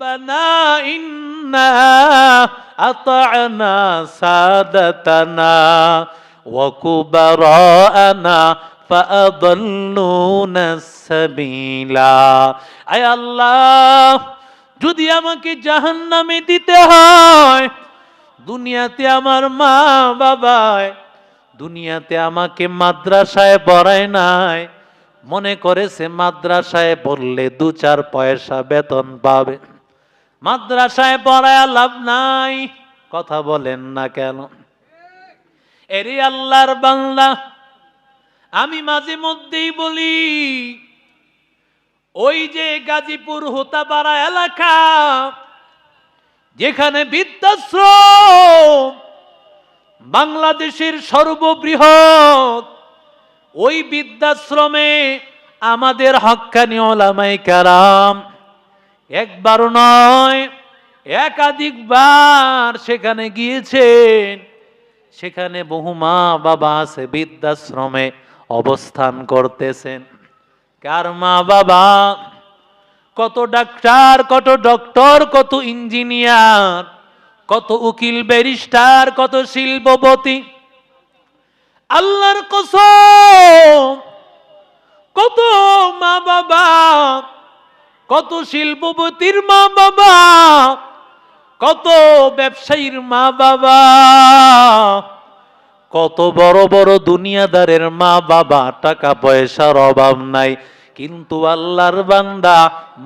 ربنا إنا أطعنا سادتنا وكبراءنا فأضلونا السبيلا আয় আল্লাহ যদি আমাকে জাহান্নামে দিতে হয় দুনিয়াতে আমার মা বাবায় দুনিয়াতে আমাকে মাদ্রাসায় পড়ায় নাই মনে করেছে মাদ্রাসায় পড়লে দু চার পয়সা বেতন পাবে মাদ্রাসায় পড়ায় লাভ নাই। কথা বলেন না কেন? এরে আল্লাহর বাংলা আমি মাঝে মধ্যেই বলি, ওই যে গাজীপুর হোতাপাড়া এলাকা, যেখানে বৃদ্ধাশ্রম বাংলাদেশের সর্ববৃহৎ, ওই বৃদ্ধাশ্রমে আমাদের হক্কানি ওলামাই কারাম। একবার নয়, একাধিকবার সেখানে গিয়েছেন। সেখানে বহু মা বাবা আছে, বৃদ্ধাশ্রমে অবস্থান করতেছেন। কার মা বাবা? কত ডাক্তার, কত ডক্টর, কত ইঞ্জিনিয়ার, কত উকিল, ব্যারিস্টার, কত শিল্পপতি। আল্লাহর কত মা বাবা কত শিল্পপতির মা বাবা, কত ব্যবসায়ীর মা বাবা, কত বড় বড় দুনিয়াদারের মা বাবা, টাকা পয়সার অভাব নাই। কিন্তু আল্লাহর বান্দা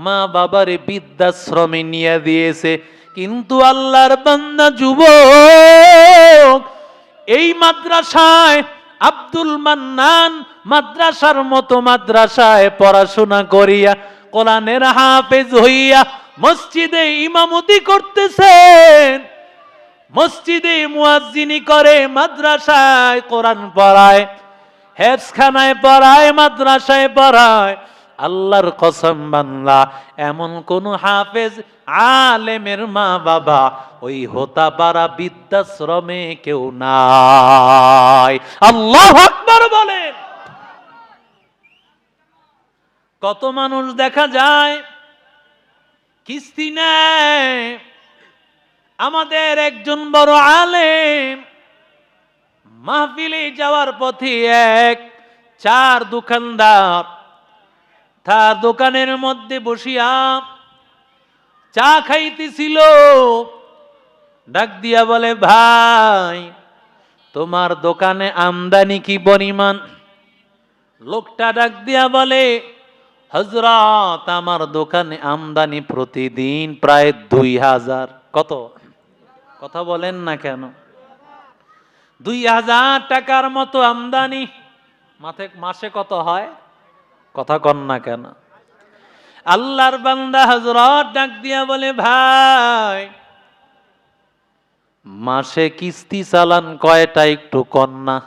মা বাবারে বৃদ্ধাশ্রমে নিয়ে দিয়েছে। কিন্তু আল্লাহর বান্দা যুবক, এই মাদ্রাসায় আব্দুল মান্নান মাদ্রাসার মতো মাদ্রাসায় পড়াশোনা করিয়া কোরআনের হাফেজ হইয়া মসজিদে ইমামতি করতেছেন। মসজিদে মুয়াজ্জিনি করে মাদ্রাসায় কোরআন পড়ায় হেফখানায় পড়ায়, মাদ্রাসায় পড়ায়। আল্লাহর কসম বাংলা এমন কোন হাফেজ আলেমের মা বাবা ওই হোতা পারা বৃদ্ধাশ্রমে কেউ নাই। আল্লাহ আকবার বলেন। কত মানুষ দেখা যায়, কিস্তি নেয়, আমাদের একজন বড় আলেম, মাহফিলে যাওয়ার পথে এক চার দোকানদার, তার দোকানের মধ্যে বসিয়া চা খাইতেছিল। ডাক দিয়া বলে, ভাই, তোমার দোকানে আমদানি কি পরিমাণ? লোকটা ডাক দিয়া বলে হজরত আমার দোকানে আমদানি প্রতিদিন প্রায় দুই হাজার। কত? কথা বলেন না কেন? দুই হাজার টাকার মতো আমদানি মাথে মাসে কত হয়? কথা কন না কেন? আল্লাহর বান্দা হজরত ডাক দিয়া বলে, ভাই, মাসে কিস্তি চালান কয়টা একটু কন্যা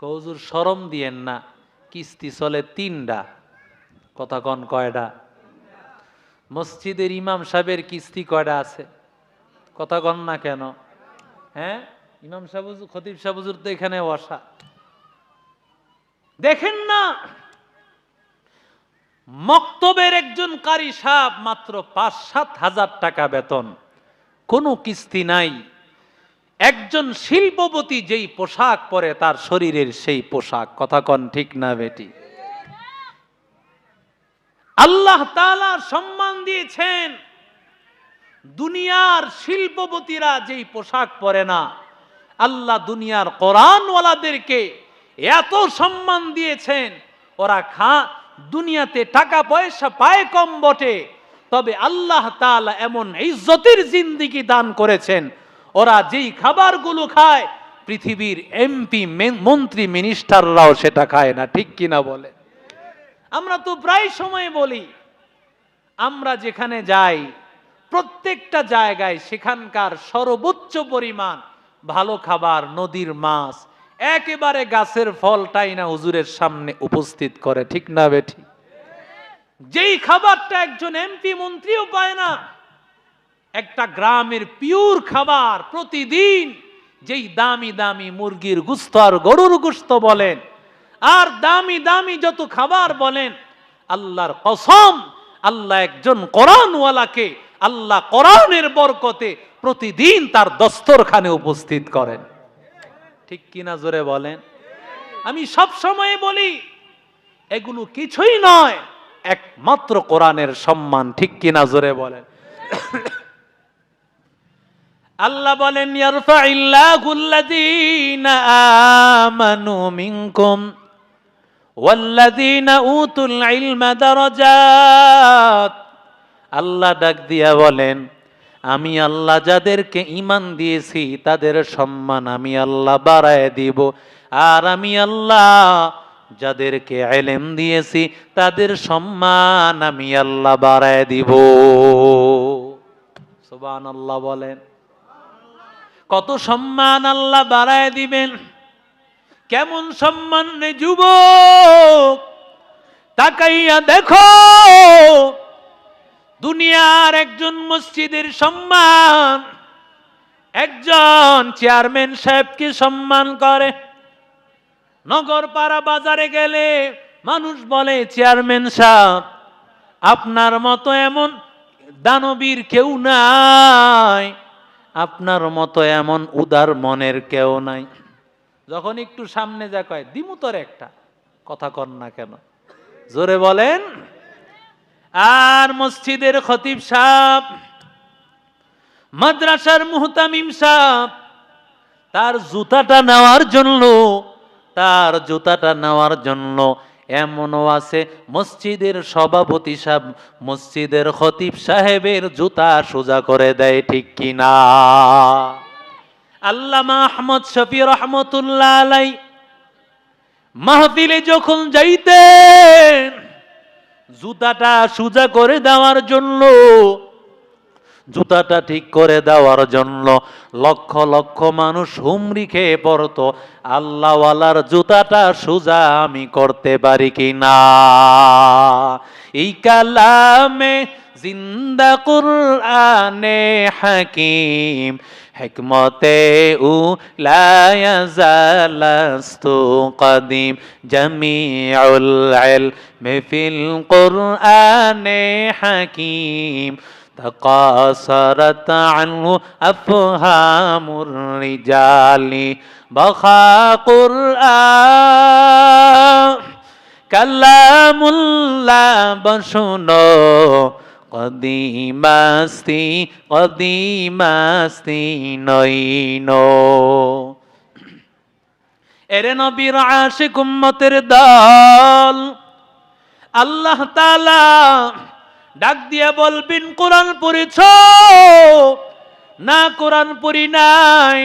কৌজুর সরম দিয়েন না, কিস্তি চলে তিনটা। কথা কন কয়টা মসজিদের ইমাম সাহেবের কিস্তি কয়টা আছে? কথা কন না কেন? হ্যাঁ? ইমাম সাহুজ খতিব সাহুজুর তো এখানে বসা। দেখেন না, মক্তবের একজন কারি সাহ মাত্র পাঁচ সাত হাজার টাকা বেতন। কোনো কিস্তি নাই। একজন শিল্পপতি যেই পোশাক পরে তার শরীরের সেই পোশাক। কথা কন ঠিক না বেটি? আল্লাহ তাআলা সম্মান দিয়েছেন। দুনিয়ার শিল্পপতিরা যেই পোশাক পরে না, আল্লাহ দুনিয়ার কোরআনওয়ালাদেরকে এত সম্মান দিয়েছেন, ওরা খা, দুনিয়াতে টাকা পয়সা পায় কম বটে, তবে আল্লাহ তালা এমন ইজ্জতের জিন্দিগি দান করেছেন। ওরা যেই খাবারগুলো খায়, পৃথিবীর এমপি মন্ত্রী মিনিস্টাররাও সেটা খায় না, ঠিক কিনা বলে? আমরা তো প্রায় সময় বলি, আমরা যেখানে যাই, প্রত্যেকটা জায়গায় সেখানকার সর্বোচ্চ পরিমাণ ভালো খাবার, নদীর মাছ, একেবারে গাছের ফলটাই না হুজুরের সামনে উপস্থিত করে, ঠিক না বেঠি? যেই খাবারটা একজন এমপি মন্ত্রীও পায় না, একটা গ্রামের পিওর খাবার প্রতিদিন যেই দামি দামি মুরগির গুস্ত আর গরুর গুস্ত বলেন আর দামি দামি যত খাবার বলেন, আল্লাহর কসম, আল্লাহ একজন কোরআনওয়ালাকে, আল্লাহ কোরআনের বরকতে প্রতিদিন তার দস্তরখানে উপস্থিত করেন। ঠিক কিনা জোরে বলেন? আমি সব সময় বলি, এগুলো কিছুই নয়, একমাত্র কোরআনের সম্মান, ঠিক কিনা জোরে বলেন? আল্লাহ বলেন ইয়ারফাইল্লাহুল্লাযীনা আমানু মিনকুম। উতুল আল্লাহ ডাক দিয়া বলেন, আমি আল্লাহ যাদেরকে ইমান দিয়েছি, তাদের সম্মান আমি আল্লাহ বাড়ায় দিব। আর আমি আল্লাহ যাদেরকে এলেম দিয়েছি, তাদের সম্মান আমি আল্লাহ বাড়ায় দিব। সুবান আল্লাহ বলেন। কত সম্মান আল্লাহ বাড়ায় দিবেন? কেমন সম্মান রে যুবক? তাকাইয়া দেখো, দুনিয়ার একজন মসজিদের সম্মান, একজন চেয়ারম্যান সাহেবকে সম্মান করে। নগরপাড়া বাজারে গেলে মানুষ বলে, চেয়ারম্যান সাহেব, আপনার মতো এমন দানবীর কেউ নাই। আপনার মতো এমন উদার মনের কেউ নাই। যখন একটু সামনে যা কয়, দিমু তোর একটা। কথা কর না কেন। জোরে বলেন, আর মসজিদের খতিব সাহ মাদ্রাসার মুহতামিম সাহ তার জুতাটা নেওয়ার জন্য, তার জুতাটা নেওয়ার জন্য এমনও আছে, মসজিদের সভাপতি সাহেব মসজিদের খতিব সাহেবের জুতা সোজা করে দেয় ঠিক কিনা? আল্লামা আহমদ শফি রহমতুল্লাহ আলাই মাহফিলে যখন যাইতেন, জুতাটা সোজা করে দেওয়ার জন্য, জুতাটা ঠিক করে দেওয়ার জন্য লক্ষ লক্ষ মানুষ হুমরি খেয়ে পড়তো, আল্লাহওয়ালার জুতাটা সোজা আমি করতে পারি কি না? এই কালামে জিন্দা কুরআনে হাকিম হিকমতে উ লায়াজালাস্তু কদিম জামিউল ইলমি ফিল কুরআনে হাকিম تقاصرت عنه أفهام الرجال بخا قرآن كلام الله بشنو কদিমাস্তি কদিমাস্তি নইনো এরে নবীর আশিক উম্মতের দল, আল্লাহ তালা ডাক দিয়া বলবেন, কোরআন পড়েছ? না, কোরআন পড়ি নাই।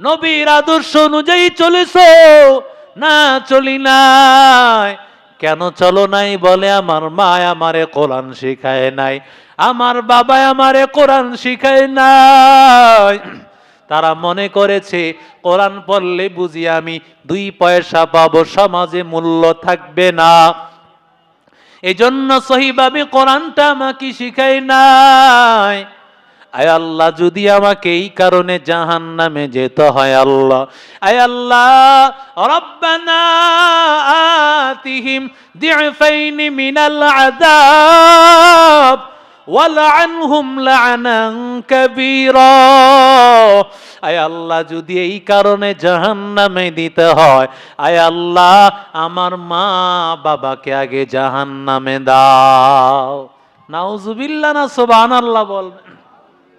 নবীর আদর্শ অনুযায়ী চলেছ? না, চলি নাই। কেন চলো নাই বলে আমার মা আমারে কোরআন শিখায় নাই। আমার বাবা আমারে কোরআন শিখায় নাই। তারা মনে করেছে, কোরআন পড়লে বুঝি আমি দুই পয়সা পাবো, সমাজে মূল্য থাকবে না। এই জন্য সহিভাবে কোরআনটা আমাকে শিখাই নাই। আয় আল্লাহ, যদি আমাকে এই কারণে জাহান নামে যেতে হয় আল্লাহ। আয় আল্লাহ, রব্বানা আতিহিম দিফাইন মিনাল আযাব, ওয়ালআনহুম লা'নান কাবীরা। আয় আল্লাহ, যদি এই কারণে জাহান্নামে দিতে হয়, আয় আল্লাহ, আমার মা বাবাকে আগে জাহান্নামে দাও। নাউজুবিল্লাহ না সুবহানাল্লাহ বলবেন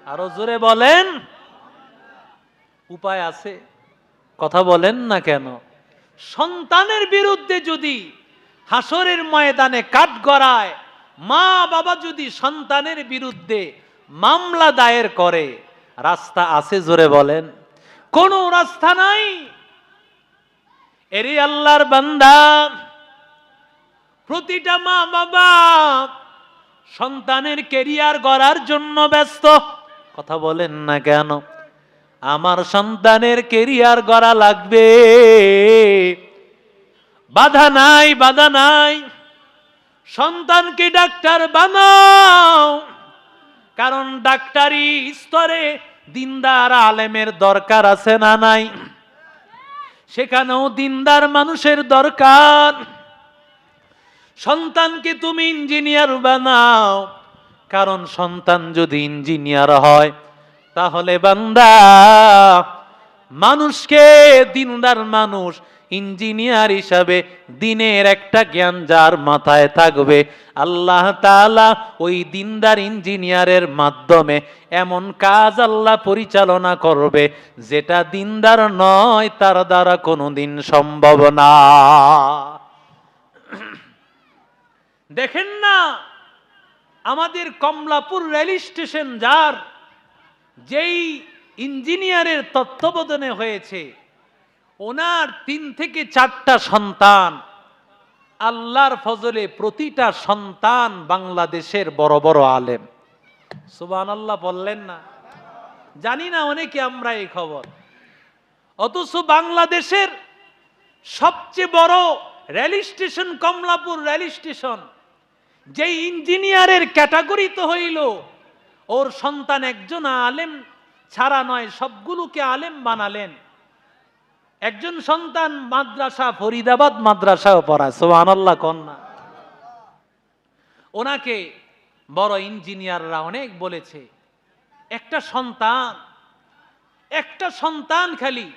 আরও জোরে বলেন। উপায় আছে? কথা বলেন না কেন? সন্তানের বিরুদ্ধে যদি হাসরের ময়দানে কাঠ গড়ায়, মা বাবা যদি সন্তানের বিরুদ্ধে মামলা দায়ের করে, রাস্তা আছে জোরে বলেন। কোনো রাস্তা নাই। এরে আল্লাহর বান্দা, প্রতিটা মা বাবা সন্তানের কেরিয়ার গড়ার জন্য ব্যস্ত। কথা বলেন না কেন? আমার সন্তানের কেরিয়ার গড়া লাগবে। বাধা নাই বাধা নাই। সন্তানকে ডাক্তার বানাও। কারণ ডাক্তারি স্তরে দিনদার আলেমের দরকার আছে না নাই? সেখানেও দিনদার মানুষের দরকার। সন্তানকে তুমি ইঞ্জিনিয়ার বানাও। কারণ সন্তান যদি ইঞ্জিনিয়ার হয়, তাহলে বান্দা, মানুষকে দিনদার মানুষ, ইঞ্জিনিয়ার হিসাবে দিনের একটা জ্ঞান যার মাথায় থাকবে। আল্লাহ তাআলা ওই দিনদার ইঞ্জিনিয়ারের মাধ্যমে এমন কাজ আল্লাহ পরিচালনা করবে, যেটা দিনদার নয়, তার দ্বারা কোনোদিন সম্ভব না। দেখেন না আমাদের কমলাপুর রেল স্টেশন যার, যেই ইঞ্জিনিয়ারের তত্ত্বাবধানে হয়েছে, ওনার তিন থেকে চারটা সন্তান, আল্লাহর ফজলে প্রতিটা সন্তান বাংলাদেশের বড় বড় আলেম। সুবান আল্লাহ বললেন না। জানি না অনেকে আমরা এই খবর। অথচ বাংলাদেশের সবচেয়ে বড় rail station Kamalapur rail station যে ইঞ্জিনিয়ারের ক্যাটাগরি তো হইল, ওর সন্তান একজন আলেম, ছাড়া নয় সবগুলোকে আলেম বানালেন। একজন সন্তান মাদ্রাসা, ফরিদাবাদ মাদ্রাসাও পড়া সোহান আল্লাহ কন্যা ওনাকে বড় ইঞ্জিনিয়াররা অনেক বলেছে, একটা সন্তান একটা সন্তান খালি,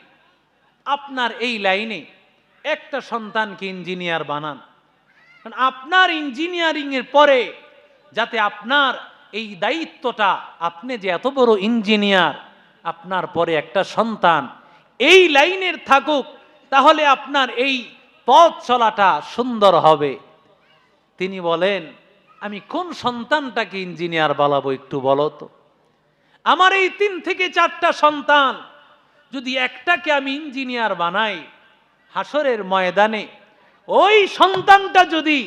আপনার এই লাইনে, একটা সন্তানকে ইঞ্জিনিয়ার বানান। কারণ আপনার ইঞ্জিনিয়ারিং এর পরে যাতে আপনার এই দায়িত্বটা, আপনি যে এত বড় ইঞ্জিনিয়ার আপনার পরে একটা সন্তান, এই লাইনের থাকুক, তাহলে আপনার এই পথ চলাটা সুন্দর হবে। তিনি বলেন, আমি কোন সন্তানটাকে ইঞ্জিনিয়ার বানাবো একটু বলো তো? আমার এই তিন থেকে চারটা সন্তান, যদি একটাকে আমি ইঞ্জিনিয়ার বানাই, হাসরের ময়দানে ওই সন্তানটা যদি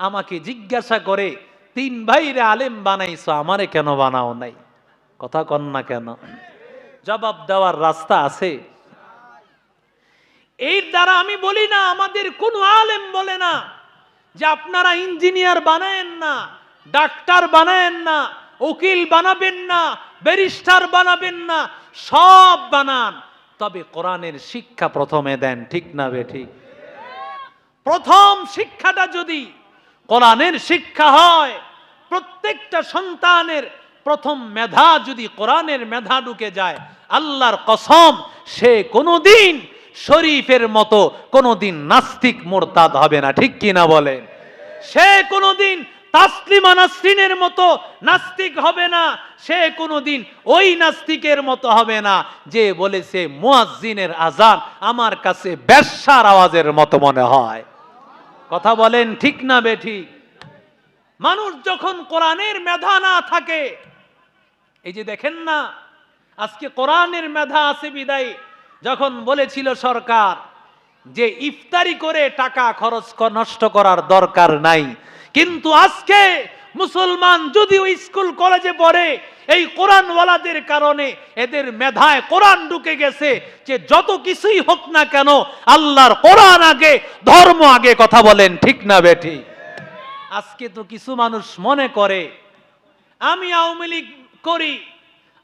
আমাকে জিজ্ঞাসা করে, তিন ভাইরে আলেম বানাইছো, আমারে কেন বানাও নাই? কথা কন না কেন? জবাব দেওয়ার রাস্তা আছে। এর দ্বারা আমি বলি না, আমাদের কোনো আলেম বলে না যে আপনারা ইঞ্জিনিয়ার বানায়েন না, ডাক্তার বানায়েন না, উকিল বানাবেন না, ব্যারিস্টার বানাবেন না, সব বানান। তবে কোরআনের শিক্ষা প্রথমে দেন, ঠিক না বে ঠিক? প্রথম শিক্ষাটা যদি কোরআনের শিক্ষা হয়, প্রত্যেকটা সন্তানের প্রথম মেধা যদি কোরআনের মেধা ঢুকে যায়, আল্লাহর কসম, সে কোনোদিন শরীফের মতো, কোনোদিন নাস্তিক মোরতাদ হবে না। ঠিক কি না বলেন? সে কোনোদিন তাসলিমা নাসরিনের মতো নাস্তিক হবে না, সে কোনোদিন ওই নাস্তিকের মতো হবে না, যে বলেছে মুয়াজ্জিনের আজান আমার কাছে ব্যবসার আওয়াজের মতো মনে হয়। কথা বলেন ঠিক না বেঠিক মানুষ যখন কোরআনের মেধা না থাকে, এই যে দেখেন না, আজকে কোরআনের মেধা আছে বিদায়, যখন বলেছিল সরকার যে ইফতারি করে টাকা খরচ নষ্ট করার দরকার নাই, কিন্তু আজকে মুসলমান যদি ওই স্কুল কলেজে পড়ে, এই কোরআনওয়ালাদের কারণে এদের মেধায় কোরআন ঢুকে গেছে যে যত কিছুই হোক না কেন আল্লাহর কোরআন আগে, ধর্ম আগে কথা বলেন, ঠিক না বেঠি? আজকে তো কিছু মানুষ মনে করে, আমি আওয়ামী লীগ করি,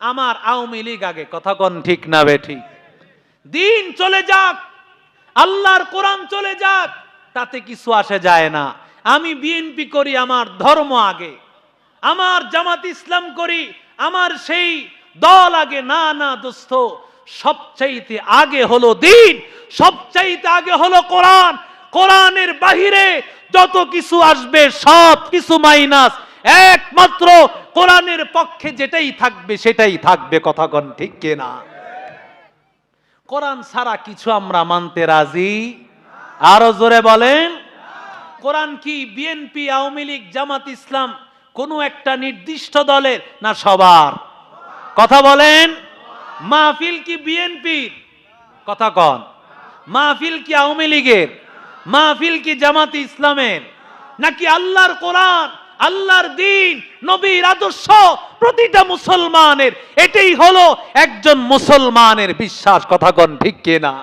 আমার আওয়ামী লীগ আগে কথা কন, ঠিক না বেঠি? দিন চলে যাক, আল্লাহর কোরআন চলে যাক, তাতে কিছু আসে যায় না। আমি বিএনপি করি আমার ধর্ম আগে, আমার জামাত ইসলাম করি, আমার সেই দল আগে। না না দোস্ত, সবচাইতে আগে হলো দিন, সবচাইতে আগে হলো কোরআন। কোরআনের বাহিরে যত কিছু আসবে, সব কিছু মাইনাস। একমাত্র কোরআনের পক্ষে যেটাই থাকবে, সেটাই থাকবে, কথা কন ঠিক কিনা? কোরআন ছাড়া কিছু আমরা মানতে রাজি? আরও জোরে বলেন। কোরআন কি বিএনপি আওয়ামী লীগ, জামাত ইসলাম, কোনো একটা নির্দিষ্ট দলের না সবার? কথা বলেন। মাহফিল কি বিএনপির কথা কন। মাহফিল কি আওয়ামী লীগের? মাহফিল কি জামাত ইসলামের? নাকি আল্লাহর কোরআন, আল্লাহর দিন, নবীর আদর্শ প্রতিটা মুসলমানের? এটাই হলো একজন মুসলমানের বিশ্বাস। কথা কন ঠিক কিনা?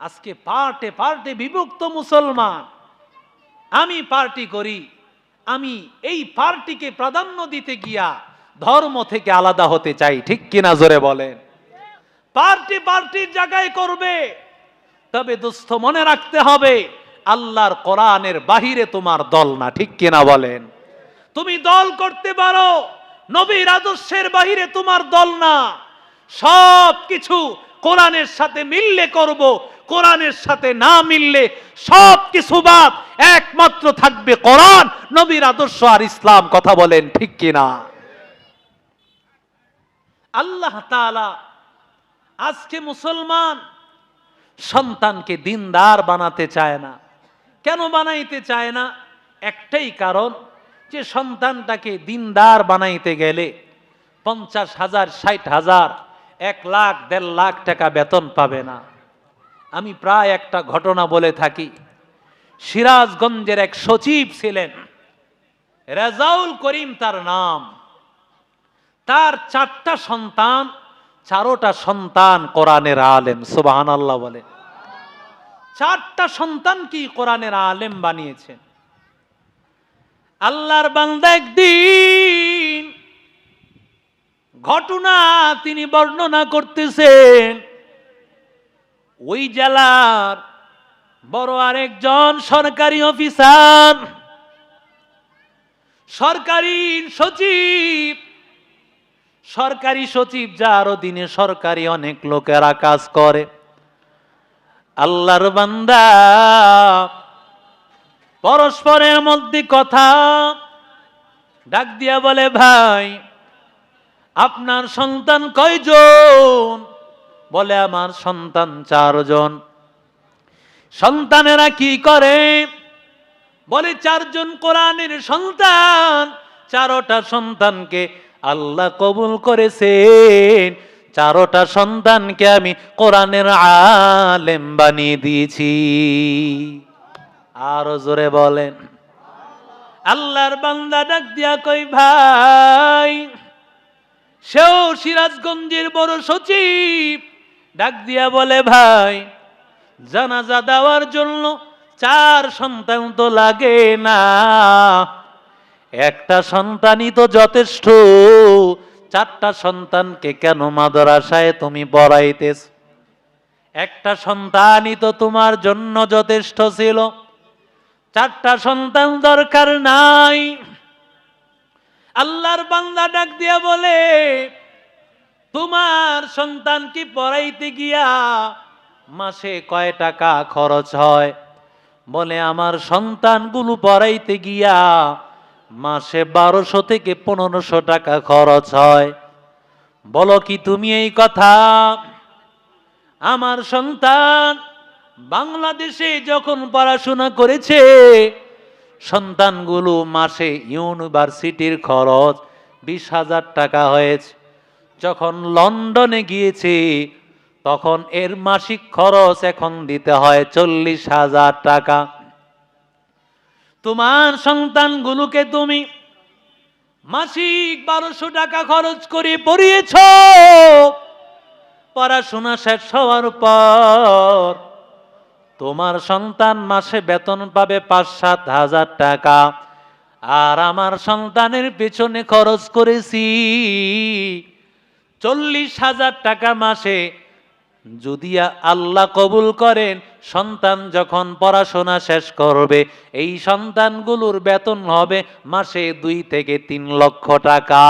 আজকে পার্টে পার্টে বিভক্ত মুসলমান। আমি পার্টি করি, আমি এই পার্টিকে প্রাধান্য দিতে গিয়া ধর্ম থেকে আলাদা হতে চাই, ঠিক কিনা জোরে বলেন? পার্টি পার্টির জায়গায় করবে, তবে দুস্থ মনে রাখতে হবে, আল্লাহর কোরআনের বাহিরে তোমার দল না, ঠিক কিনা বলেন? তুমি দল করতে পারো, নবীর আদর্শের বাহিরে তোমার দল না সব কিছু কোরআনের সাথে মিললে করব কোরআনের সাথে না মিললে সব কিছু বাদ, একমাত্র থাকবে কোরআন। নবীর আদর্শ আর ইসলাম কথা বলেন, ঠিক কিনা? আল্লাহ আজকে মুসলমান সন্তানকে দিনদার বানাতে চায় না। কেন বানাইতে চায় না? একটাই কারণ যে সন্তানটাকে দিনদার বানাইতে গেলে পঞ্চাশ হাজার, ষাট হাজার, এক লাখ, দেড় লাখ টাকা বেতন পাবে না। আমি প্রায় একটা ঘটনা বলে থাকি। সিরাজগঞ্জের এক সচিব ছিলেন। রেজাউল করিম তার নাম। তার চারটা সন্তান, চারোটা সন্তান কোরআনের আলেম সুবাহান আল্লাহ বলে। চারটা সন্তান কি কোরআনের আলেম বানিয়েছেন? আল্লাহর বান্দা একদিন ঘটনা তিনি বর্ণনা করতেছেন। ওই জেলার বড় আরেকজন সরকারি অফিসার, সরকারি সচিব। সরকারি সচিব যার অধীনে সরকারি অনেক লোকেরা কাজ করে। আল্লাহর বান্দা, পরস্পরের মধ্যে কথা ডাক দিয়া বলে, ভাই, আপনার সন্তান কয়জন? বলে আমার সন্তান চারজন। সন্তানেরা কি করে? বলে চারজন কোরআনের সন্তান, চারোটা সন্তানকে আল্লাহ কবুল করেছেন। চারোটা সন্তানকে আমি কোরআনের আলেম বানিয়ে দিয়েছি। আরও জোরে বলেন। আল্লাহর বান্দা ডাক দিয়া কই ভাই, সেও সিরাজগঞ্জের বড় সচিব ডাক দিয়া বলে, ভাই, জানাজা দেওয়ার জন্য চার সন্তান তো লাগে না। একটা সন্তানই তো যথেষ্ট। চারটা সন্তানকে কেন মাদ্রাসায় তুমি পড়াইতেছ? একটা সন্তানই তো তোমার জন্য যথেষ্ট ছিল। চারটা সন্তান দরকার নাই। আল্লাহর বান্দা ডাক দিয়া বলে তোমার সন্তান কি পড়াইতে গিয়া মাসে কয় টাকা খরচ হয়? বলে, আমার সন্তানগুলো পড়াইতে গিয়া মাসে বারোশো থেকে পনেরোশো টাকা খরচ হয়। বলো কি তুমি এই কথা? আমার সন্তান বাংলাদেশে যখন পড়াশোনা করেছে, সন্তানগুলো মাসে ইউনিভার্সিটির খরচ বিশ হাজার টাকা হয়েছে। যখন লন্ডনে গিয়েছি, তখন এর মাসিক খরচ এখন দিতে হয় চল্লিশ হাজার টাকা। তোমার সন্তানগুলোকে তুমি মাসিক বারোশো টাকা খরচ করে পড়িয়েছ। পড়াশোনা শেষ হওয়ার পর তোমার সন্তান মাসে বেতন পাবে পাঁচ সাত হাজার টাকা। আর আমার সন্তানের পেছনে খরচ করেছি চল্লিশ হাজার টাকা মাসে যদি আল্লাহ কবুল করেন, সন্তান যখন পড়াশোনা শেষ করবে, এই সন্তানগুলোর বেতন হবে মাসে দুই থেকে তিন লক্ষ টাকা।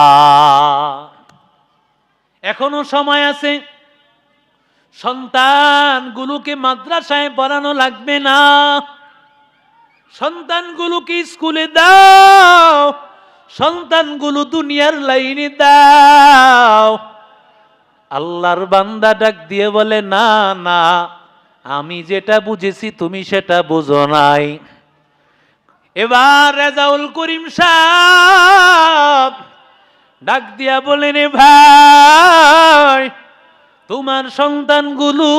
এখনও সময় আছে, সন্তানগুলোকে মাদ্রাসায় পড়ানো লাগবে না। সন্তানগুলোকে স্কুলে দাও, সন্তানগুলো দুনিয়ার লাইনে দাও। আল্লাহর বান্দা ডাক দিয়ে বলে, না না, আমি যেটা বুঝেছি তুমি সেটা বুঝো নাই। এবার রেজাউল করিম সাহ ডাক দিয়া বলেন, "এ ভাই, তোমার সন্তানগুলো,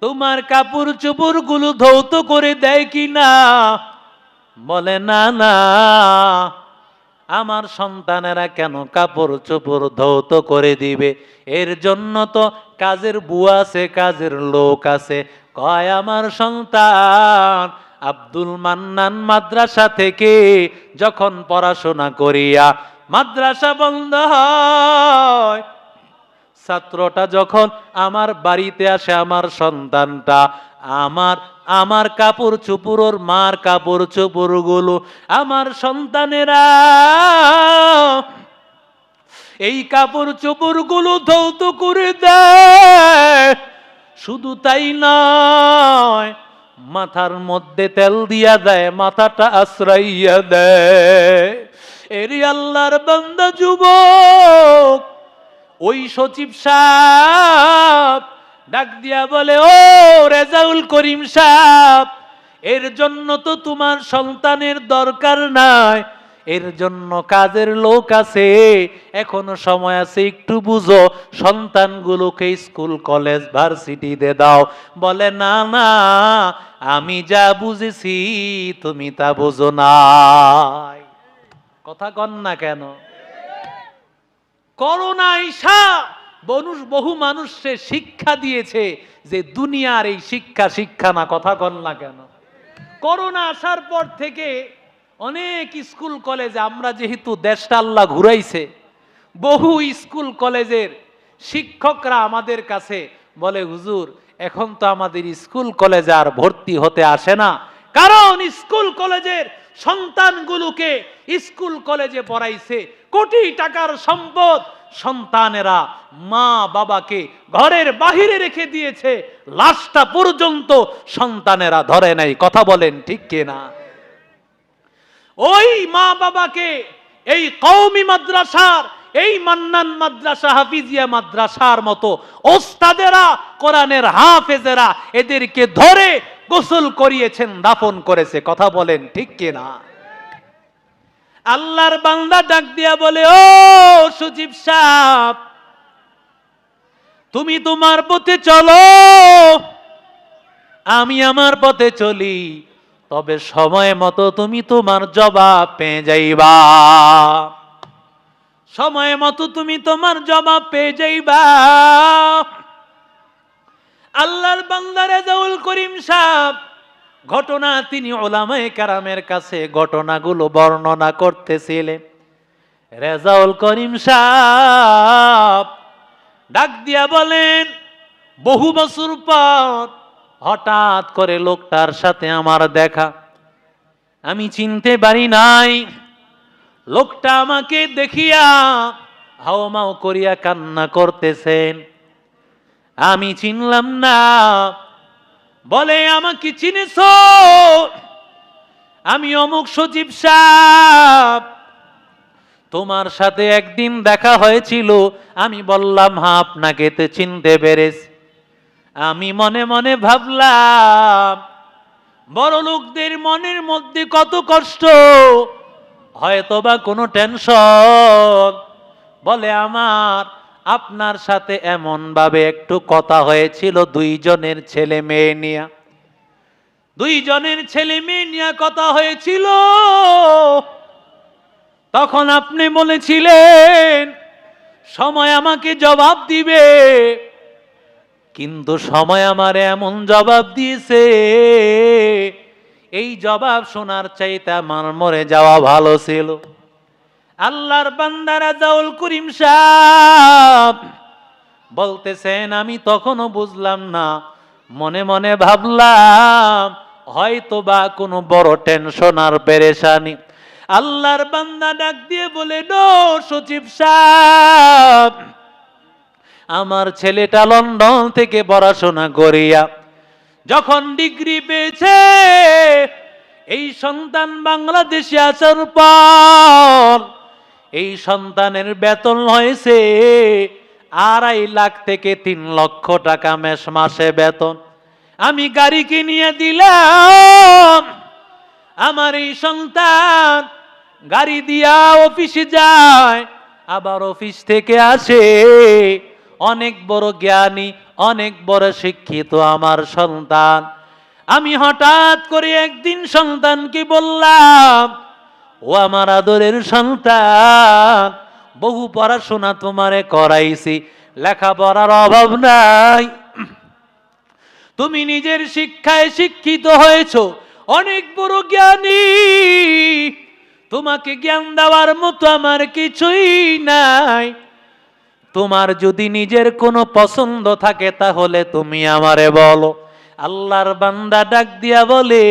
তোমার কাপড় চোপড়গুলো ধৌত করে দেয় কি না বলে, না না আমার সন্তানেরা কেন কাপড় চোপড় ধৌত করে দিবে? এর জন্য তো কাজের বুয়া আছে, কাজের লোক আছে। কয়, আমার সন্তান, আব্দুল মান্নান মাদ্রাসা থেকে যখন পড়াশোনা করিয়া মাদ্রাসা বন্ধ হয়, ছাত্রটা যখন আমার বাড়িতে আসে, আমার সন্তানটা আমার আমার কাপড় চোপড় ওর মার কাপড় চোপড়গুলো আমার সন্তানেরা। এই কাপড় চোপড়গুলো ধৌত করে দেয়। শুধু তাই নয়, মাথার মধ্যে তেল দিয়া দেয়, মাথাটা আশ্রাইয়া দেয়। এরি আল্লাহর বান্দা যুবক, ওই সচিব সাহেব ডাক দিয়া বলে, ও রেজাউল করিম সাহেব, এর জন্য তো তোমার সন্তানের দরকার নাই, এর জন্য কাজের লোক আছে, এখনও সময় আছে, একটু বুঝো, সন্তানগুলোকে স্কুল, কলেজ, ভার্সিটিতে দাও। বলে, না না, আমি যা বুঝেছি, তুমি তা বুঝো না কথা কন না কেন? করোনা ঈশা! মানুষ বহু মানুষকে শিক্ষা দিয়েছে যে দুনিয়ার এই শিক্ষা শিক্ষা না, কথা কন না কেন? করোনা আসার পর থেকে অনেক স্কুল কলেজে, আমরা যেহেতু দেশটা আল্লাহ ঘুরাইছে, বহু স্কুল কলেজের শিক্ষকরা আমাদের কাছে বলে, হুজুর, এখন তো আমাদের স্কুল কলেজে আর ভর্তি হতে আসে না। কারণ স্কুল কলেজের সন্তানগুলোকে স্কুল কলেজে পড়াইছে। কোটি টাকার সম্পদ সন্তানেরা মা বাবাকে ঘরের বাহিরে রেখে দিয়েছে। লাশটা পর্যন্ত সন্তানেরা ধরে নাই। কথা বলেন ঠিক কিনা? ওই মা বাবাকে এই কৌমি মাদ্রাসার, এই মান্নান মাদ্রাসা, হাফিজিয়া মাদ্রাসার মতো ওস্তাদেরা, কোরআনের হাফেজেরা এদেরকে ধরে গোসল করিয়েছেন, দাফন করেছে। কথা বলেন ঠিক কিনা? আল্লাহর বান্দা ডাক দিয়া বলে, ও সুজিব সাপ তুমি তোমার পথে চলো, আমি আমার পথে চলি, তবে সময় মতো তুমি তোমার জবাব পেয়ে যাইবা। সময় মতো তুমি তোমার জবাব পেয়ে যাইবা। আল্লাহর বান্দার রেজাউল করিম সাহেব ঘটনা তিনি ওলামায়ে কারামের কাছে ঘটনাগুলো বর্ণনা করতেছিলেন। রেজাউল করিম সাহ ডাক দিয়া বলেন, বহু বছর পর হঠাৎ করে লোকটার সাথে আমার দেখা। আমি চিনতে পারি নাই, লোকটা আমাকে দেখিয়া হাওমাও করিয়া কান্না করতেছেন। আমি চিনলাম না বলে, আমাকে চিনেছ আমি অমুক সচিব সাপ। তোমার সাথে একদিন দেখা হয়েছিল। আমি বললাম হ্যাঁ আপনাকে তো চিনতে পেরেছি। আমি মনে মনে ভাবলাম বড় লোকদের মনের মধ্যে কত কষ্ট। হয়তো বা কোনো টেনশন। বলে, আমার আপনার সাথে এমন ভাবে একটু কথা হয়েছিল দুইজনের ছেলে মেয়ে নিয়ে? দুইজনের ছেলে মেয়ে নিয়ে কথা হয়েছিল। তখন আপনি বলেছিলেন, সময় আমাকে জবাব দিবে। কিন্তু সময় আমার এমন জবাব দিয়েছে, এই জবাব শোনার চাইতে আমার মরে যাওয়া ভালো ছিল। আল্লাহর বান্দারা জাউল করিম সাহ বলতেছেন, আমি তখনও বুঝলাম না, মনে মনে ভাবলাম হয়তো বা কোনো বড় টেনশন আর পেরেশানি। আল্লাহর বান্দা ডাক দিয়ে বলে, নো সচিব সাহ আমার ছেলেটা লন্ডন থেকে পড়াশোনা করিয়া যখন ডিগ্রি পেয়েছে, এই সন্তান বাংলাদেশে আসার পর এই সন্তানের বেতন হয়েছে আড়াই লাখ থেকে তিন লক্ষ টাকা মেশ মাসে বেতন। আমি গাড়ি কিনিয়ে দিলাম, আমার এই সন্তান গাড়ি দিয়া অফিসে যায়, আবার অফিস থেকে আসে। অনেক বড় জ্ঞানী, অনেক বড় শিক্ষিত আমার সন্তান। আমি হঠাৎ করে একদিন সন্তানকে বললাম ও আমার আদরের সন্তান, বহু পড়াশোনা তোমারে করাইছি, লেখাপড়ার অভাব নাই। তুমি নিজের শিক্ষায় শিক্ষিত হয়েছ, অনেক বড় জ্ঞানী। তোমাকে জ্ঞান দেওয়ার মতো আমার কিছুই নাই। তোমার যদি নিজের কোনো পছন্দ থাকে, তাহলে তুমি আমারে বলো। আল্লাহর বান্দা ডাক দিয়া বলে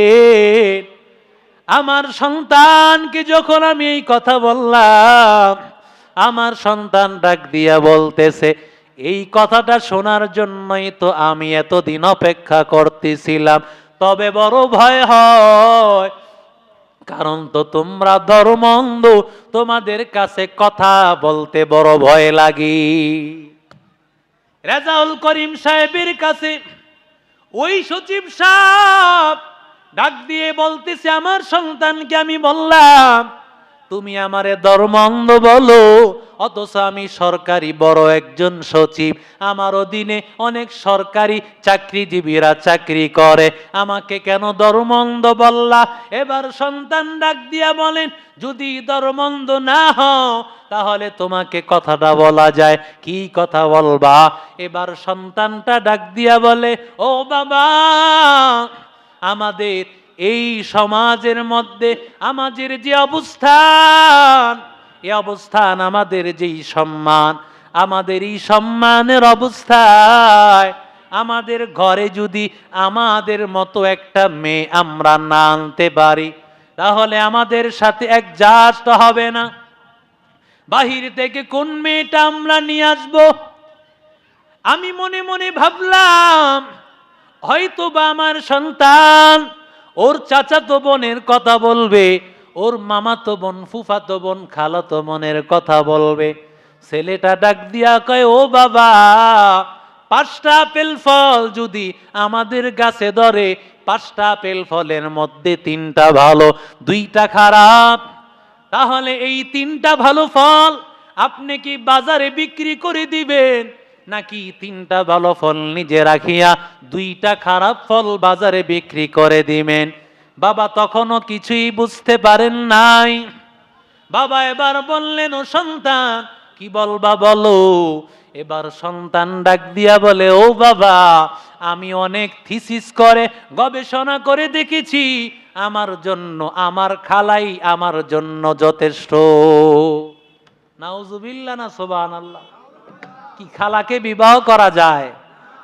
আমার সন্তানকে যখন আমি এই কথা বললাম, আমার সন্তান ডাক দিয়া বলতেছে, এই কথাটা শোনার জন্যই তো আমি এতদিন অপেক্ষা করতেছিলাম, তবে বড় ভয় হয়। কারণ তো তোমরা ধর্মন্ধ, তোমাদের কাছে কথা বলতে বড় ভয় লাগি। রেজাউল করিম সাহেবের কাছে ওই সচিব সাহেব ডাক দিয়ে বলতেছে, আমার সন্তানকে আমি বললাম, তুমি আমারে ধর্মন্ধ বলো, অথচ আমি সরকারি বড় একজন সচিব। আমার অধীনে অনেক সরকারি চাকরিজীবীরা চাকরি করে। আমাকে কেন ধর্মন্ধ বললা? এবার সন্তান ডাক দিয়া বলেন, যদি ধর্মন্ধ না হও, তাহলে তোমাকে কথাটা বলা যায়। কি কথা বলবা? এবার সন্তানটা ডাক দিয়া বলে, ও বাবা আমাদের এই সমাজের মধ্যে, আমাদের যে অবস্থান এই অবস্থান আমাদের যেই সম্মান, আমাদের এই সম্মানের অবস্থায়, আমাদের ঘরে যদি আমাদের মতো একটা মেয়ে আমরা না আনতে পারি, তাহলে আমাদের সাথে এক একজাস্ট হবে না। বাহির থেকে কোন মেয়েটা আমরা নিয়ে আসব? আমি মনে মনে ভাবলাম হয়তো বা আমার সন্তান, ওর চাচাতো বোনের কথা বলবে, ওর মামাতো বোন, ফুফাতো বোন, খালাতো বোনের কথা বলবে। ছেলেটা ডাক দিয়া কয়, ও বাবা, পাঁচটা আপেল ফল যদি আমাদের গাছে ধরে, পাঁচটা আপেল ফলের মধ্যে তিনটা ভালো, দুইটা খারাপ, তাহলে এই তিনটা ভালো ফল আপনি কি বাজারে বিক্রি করে দিবেন? নাকি তিনটা ভালো ফল নিজে রাখিয়া দুইটা খারাপ ফল বাজারে বিক্রি করে দিবেন? বাবা তখনও কিছুই বুঝতে পারেন নাই। বাবা এবার বললেন, ও সন্তান, কি বলবা বলো? এবার সন্তান ডাক দিয়া বলে, ও বাবা, আমি অনেক থিসিস করে, গবেষণা করে দেখেছি। আমার জন্য আমার খালাই আমার জন্য যথেষ্ট। নাউজুবিল্লা না সোবান আল্লাহ কি খালাকে বিবাহ করা যায়?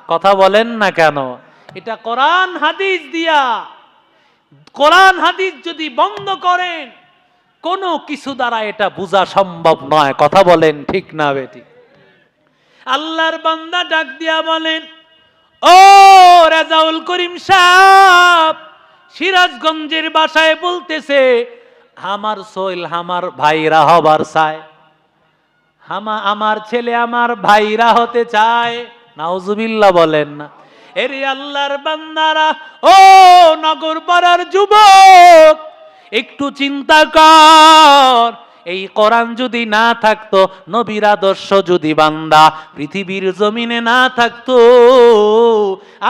কথা বলেন না কেন? এটা কোরআন হাদিস দিয়া। কোরআন হাদিস যদি বন্ধ করেন, কোনো কিছু দ্বারা এটা বোঝা সম্ভব নয়। কথা বলেন ঠিক না বেটি? আল্লাহর বান্দা ডাক দিয়া বলেন, ও রাজাউল করিম সাহ সিরাজগঞ্জের বাসায় বলতেছে, আমার সোইল আমার ভাইরা হবার চায়। হামা, আমার ছেলে আমার ভাইরা হতে চায়। নাউজুবিল্লা বলেন না। এরে আল্লাহর বান্দারা, ও নগর পাড়ার যুবক, একটু চিন্তা কর। এই কোরআন যদি না থাকতো, নবীর আদর্শ যদি বান্দা পৃথিবীর জমিনে না থাকতো,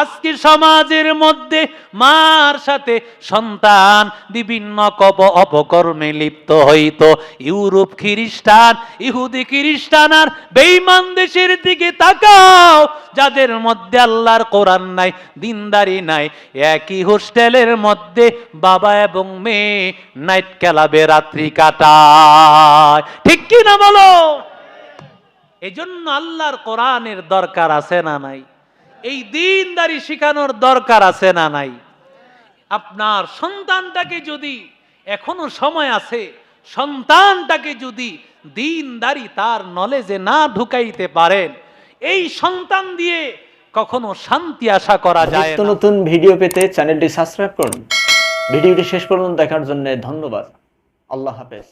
আজকে সমাজের মধ্যে মার সাথে সন্তান বিভিন্ন কব অপকর্মে লিপ্ত হইতো। ইউরোপ খ্রিস্টান, ইহুদি খ্রিস্টান আর বেইমান দেশের দিকে তাকাও, যাদের মধ্যে আল্লাহর কোরআন নাই, দিনদারি নাই, একই হোস্টেলের মধ্যে বাবা এবং মেয়ে নাইট ক্লাবে রাত্রি কাটায় ঠিক কি না বলো? এজন্য আল্লাহর কোরআনের দরকার আছে না নাই? এই দিনদারি শিখানোর দরকার আছে না নাই? আপনার সন্তানটাকে যদি এখনও সময় আছে সন্তানটাকে যদি দিনদারি তার নলেজে না ঢুকাইতে পারেন এই সন্তান দিয়ে কখনো শান্তি আশা করা যায় না। নতুন ভিডিও পেতে চ্যানেলটি সাবস্ক্রাইব করুন। ভিডিওটি শেষ পর্যন্ত দেখার জন্য ধন্যবাদ। আল্লাহ হাফেজ।